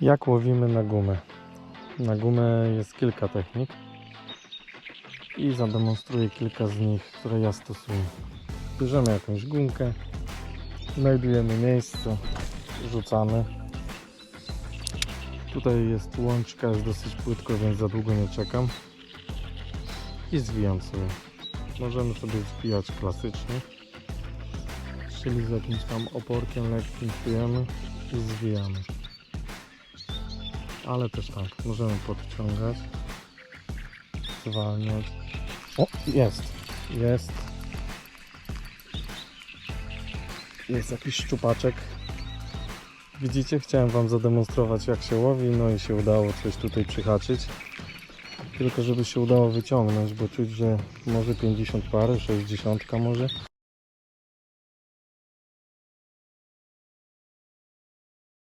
Jak łowimy na gumę? Na gumę jest kilka technik i zademonstruję kilka z nich, które ja stosuję. Bierzemy jakąś gumkę, znajdujemy miejsce, rzucamy. Tutaj jest łączka, jest dosyć płytko, więc za długo nie czekam. I zwijam sobie. Możemy sobie zwijać klasycznie, czyli z jakimś tam oporkiem lekkim czujemy i zwijamy. Ale też tak, możemy podciągać, zwalniać. O, jest, jest. Jest jakiś szczupaczek. Widzicie, chciałem Wam zademonstrować jak się łowi, no i się udało coś tutaj przyhaczyć. Tylko żeby się udało wyciągnąć, bo czuć, że może 50 pary, 60 może.